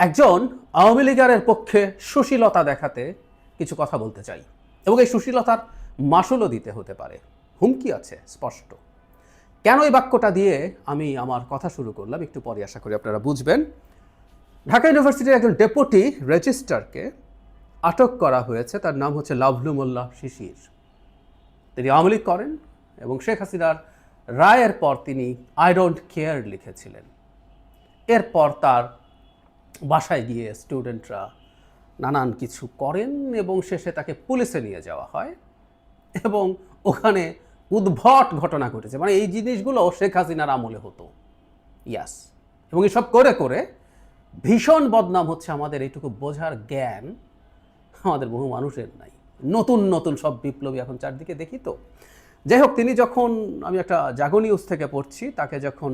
একজন আওয়ামী লীগারের পক্ষে সুশীলতা দেখাতে কিছু কথা বলতে চাই। এবং এই সুশীলতার মাসুলও দিতে হতে পারে। হুমকি আছে, স্পষ্ট। কেন এই বাক্যটা দিয়ে আমি আমার কথা শুরু করলাম? একটু পরে আশা করি আপনারা বুঝবেন। ঢাকা ইউনিভার্সিটির একজন ডেপুটি রেজিস্ট্রারকে আটক করা হয়েছে। তার নাম হচ্ছে লাভলু মোল্লা শিশির। তিনি আওয়ামী লীগ করেন এবং শেখ হাসিনার রায়ের পর তিনি আই ডোন্ট কেয়ার লিখেছিলেন। এরপর তার বাসায় গিয়ে স্টুডেন্টরা নানান কিছু করেন এবং শেষে তাকে পুলিশে নিয়ে যাওয়া হয় এবং ওখানে উদ্ভট ঘটনা ঘটেছে। মানে এই জিনিসগুলো শেখ হাসিনার আমলে হতো। ইয়াস এবং এসব করে করে ভীষণ বদনাম হচ্ছে আমাদের, এইটুকু বোঝার জ্ঞান আমাদের বহু মানুষের নাই। নতুন নতুন সব বিপ্লবী এখন চারদিকে দেখি তো। যাই হোক, তিনি যখন, আমি একটা জাগো নিউজ থেকে পড়ছি, তাকে যখন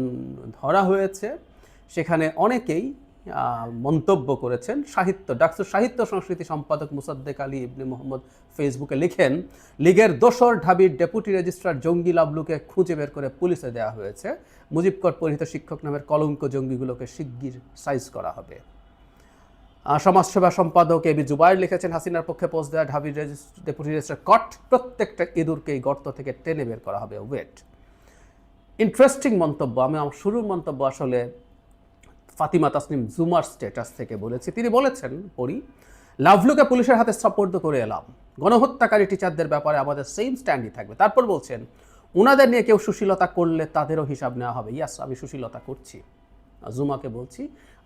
ধরা হয়েছে, সেখানে অনেকেই মন্তব্য করেছেন সাহিত্য ডাকসুর সাহিত্য সংস্কৃতি সম্পাদক মুসাদ্দেক আলী ইবনে মোহাম্মদ ফেসবুকে লিখেন, লীগের দোসর ঢাবির ডেপুটি রেজিস্ট্রার জঙ্গি লাবলুকে খুঁজে বের করে পুলিশে দেওয়া হয়েছে। মুজিবকর পরিহিত শিক্ষক নামের কলঙ্ক জঙ্গিগুলোকে শিগগির সাইজ করা হবে। সমাজসেবা সম্পাদক এবি জুবাইর লিখেছেন, হাসিনার পক্ষে পোস্ট দেওয়া ঢাবির ডেপুটি রেজিস্ট্রার কট প্রত্যেকটা ইঁদুরকে এই গর্ত থেকে টেনে বের করা হবে। ওয়েট। ইন্টারেস্টিং মন্তব্য, আমি আমার শুরুর মন্তব্য আসলে ফাতিমা তাসনিম জুমার স্ট্যাটাস থেকে বলেছি। তিনি বলেছেন, পড়ি, লাভলুকে পুলিশের হাতে সাপোর্ট করে এলাম। গণহত্যাকারী টিচারদের ব্যাপারে আমাদের সেম স্ট্যান্ডই থাকবে। তারপর বলছেন ওনাদের নিয়ে কেউ সুশীলতা করলে তাদেরও হিসাব নেওয়া হবে। ইয়াস আমি সুশীলতা করছি। জুমাকে বলছি,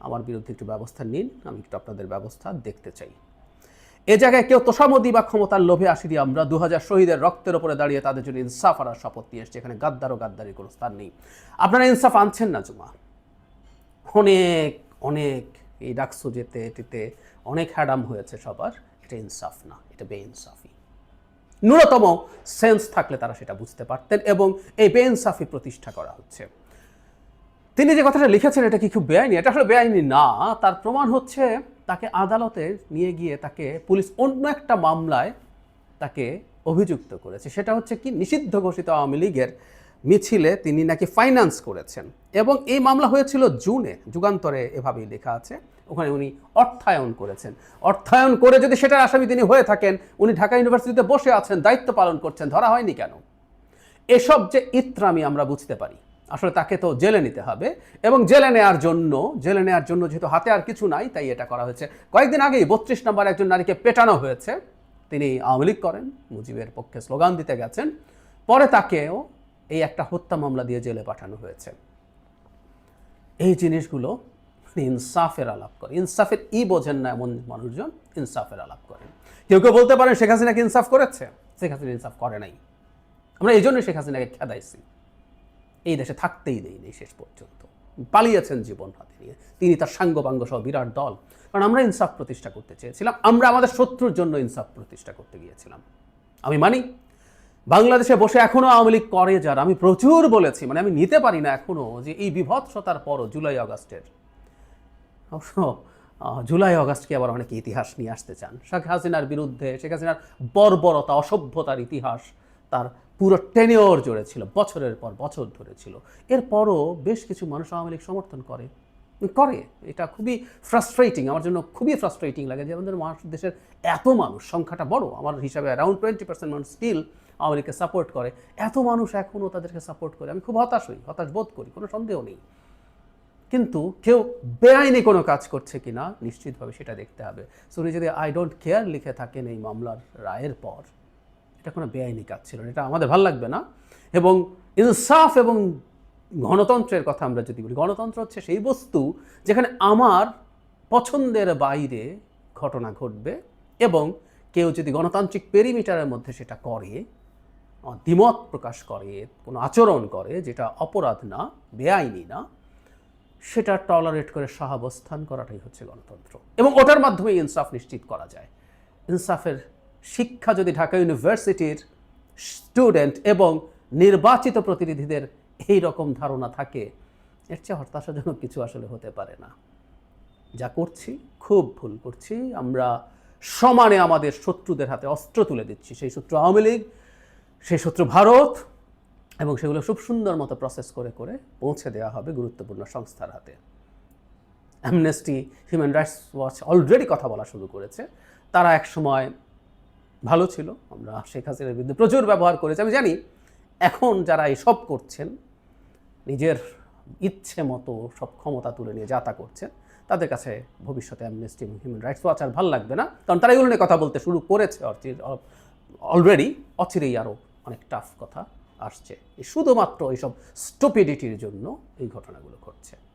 আমার বিরুদ্ধে একটু ব্যবস্থা নিন, আমি একটু আপনাদের ব্যবস্থা দেখতে চাই। এ জায়গায় কেউ তোষামদি বা ক্ষমতার লোভে আসিনি আমরা। দু হাজার শহীদের রক্তের ওপরে দাঁড়িয়ে তাদের জন্য ইনসাফ আনার শপথ নিয়ে এসছে। এখানে গাদ্দার ও গাদ্দারির কোনো স্থান নেই। আপনারা ইনসাফ আনছেন না, জুমা? অনেক অনেক এই ডাকসু যেতে এটিতে অনেক হ্যাডাম হয়েছে সবার। এটা ইনসাফ না, এটা বেইনসাফি। ন্যূনতম সেন্স থাকলে তারা সেটা বুঝতে পারতেন এবং এই বেইনসাফি প্রতিষ্ঠা করা হচ্ছে। তিনি যে কথাটা লিখেছেন, এটা কি খুব বেআইনি? এটা আসলে বেআইনি না। তার প্রমাণ হচ্ছে তাকে আদালতে নিয়ে গিয়ে তাকে পুলিশ অন্য একটা মামলায় তাকে অভিযুক্ত করেছে। সেটা হচ্ছে কি? নিষিদ্ধ ঘোষিত আওয়ামী লীগের মিছিলে তিনি নাকি ফাইন্যান্স করেছেন। এবং এই মামলা হয়েছিল জুনে, যুগান্তরে এভাবেই লেখা আছে। ওখানে উনি অর্থায়ন করেছেন। অর্থায়ন করে যদি সেটার আসামি তিনি হয়ে থাকেন, উনি ঢাকা ইউনিভার্সিটিতে বসে আছেন, দায়িত্ব পালন করছেন, ধরা হয়নি কেন? এসব যে ইত্রামি আমরা বুঝতে পারি। আসলে তাকে তো জেলে নিতে হবে। এবং জেলে নেওয়ার জন্য, জেলে নেওয়ার জন্য যেহেতু হাতে আর কিছু নাই, তাই এটা করা হয়েছে। কয়েকদিন আগেই বত্রিশ নম্বর একজন নারীকে পেটানো হয়েছে। তিনি আওয়ামী লীগ করেন, মুজিবের পক্ষে স্লোগান দিতে গেছেন। পরে তাকেও এই একটা হত্যা মামলা দিয়ে জেলে পাঠানো হয়েছে। এই জিনিসগুলো ইনসাফের আলাপ করে। ইনসাফের ই বোঝেন না এমন মানুষজন, ইনসাফের আলাপ করেন কেউ কেউ বলতে পারেন শেখ হাসিনাকে ইনসাফ করেছে। শেখ হাসিনা ইনসাফ করে নাই। আমরা এই জন্যই শেখ হাসিনাকে খেদাইছি। এই দেশে থাকতেই দেয়নি শেষ পর্যন্ত। পালিয়েছেন জীবন হাতে নিয়ে। তিনি তার সাঙ্গপাঙ্গ সহ বিরাট দল। কারণ আমরা ইনসাফ প্রতিষ্ঠা করতে চেয়েছিলাম। আমরা আমাদের শত্রুর জন্য ইনসাফ প্রতিষ্ঠা করতে গিয়েছিলাম। আমি মানি বাংলাদেশে বসে এখনও আওয়ামী লীগ করে যারা। আমি প্রচুর বলেছি মানে আমি নিতে পারি না এখনও যে এই বিভৎসতার পরও জুলাই আগস্টের। অবশ্য জুলাই আগস্টকে আবার অনেকে ইতিহাস নিয়ে আসতে চান? শেখ হাসিনার বিরুদ্ধে, শেখ হাসিনার বর্বরতা, অসভ্যতার ইতিহাস তার পুরো টেনিওর জুড়ে ছিল, বছরের পর বছর ধরে ছিল। এরপরও বেশ কিছু মানুষ আওয়ামী লীগ সমর্থন করে। করে। এটা খুবই ফ্রাস্ট্রেটিং আমার জন্য খুবই ফ্রাস্ট্রেটিং লাগে যে আমাদের দেশের এত মানুষ, সংখ্যাটা বড়। আমার হিসাবে অ্যারাউন্ড টোয়েন্টি পার্সেন্ট মানুষ স্টিল আওয়ামী লীগকে সাপোর্ট করে। এত মানুষ এখনও তাদেরকে সাপোর্ট করে। আমি খুব হতাশ হই, হতাশ বোধ করি, কোনো সন্দেহ নেই। কিন্তু কেউ বেআইনি কোনো কাজ করছে কিনা নিশ্চিতভাবে সেটা দেখতে হবে। সো উনি যদি আই ডোন্ট কেয়ার লিখে থাকেন এই মামলার রায়ের পর। এটা কোনো বেআইনি কাজ ছিল না, এটা আমাদের ভালো লাগবে না। এবং ইনসাফ এবং গণতন্ত্রের কথা আমরা যদি বলি, গণতন্ত্র হচ্ছে সেই বস্তু যেখানে আমার পছন্দের বাইরে ঘটনা ঘটবে এবং কেউ যদি গণতান্ত্রিক পেরিমিটারের মধ্যে সেটা করে দ্বিমত প্রকাশ করে, কোনো আচরণ করে যেটা অপরাধ না, বেআইনি না, সেটা টলারেট করে সহাবস্থান করাটাই হচ্ছে গণতন্ত্র। এবং ওটার মাধ্যমে ইনসাফ নিশ্চিত করা যায়। ইনসাফের শিক্ষা যদি ঢাকা ইউনিভার্সিটির স্টুডেন্ট এবং নির্বাচিত প্রতিনিধিদের এই রকম ধারণা থাকে, এর চেয়ে হতাশাজনক কিছু আসলে হতে পারে না। যা করছি, খুব ভুল করছি। আমরা সমানে আমাদের শত্রুদের হাতে অস্ত্র তুলে দিচ্ছি। সেই শত্রু আওয়ামী লীগ সেই শত্রু ভারত এবং সেগুলো খুব সুন্দর মতো প্রসেস করে করে পৌঁছে দেওয়া হবে গুরুত্বপূর্ণ সংস্থার হাতে। Amnesty Human Rights Watch already কথা বলা শুরু করেছে। তারা এক সময় ভালো ছিল, আমরা শেখ হাসিনার বিরুদ্ধে প্রচুর ব্যবহার করেছি। আমি জানি এখন যারা এসব করছেন, নিজের ইচ্ছে মতো সব ক্ষমতা তুলে নিয়ে যা তা করছেন, তাদের কাছে ভবিষ্যতে অ্যামনেস্টি হিউম্যান রাইটস ওয়াচ আর ভালো লাগবে না। কারণ তারা এগুলো নিয়ে কথা বলতে শুরু করেছে অলরেডি অচিরেই আরও অনেক টাফ কথা আসছে। শুধুমাত্র এইসব স্টুপিডিটির জন্য এই ঘটনাগুলো ঘটছে।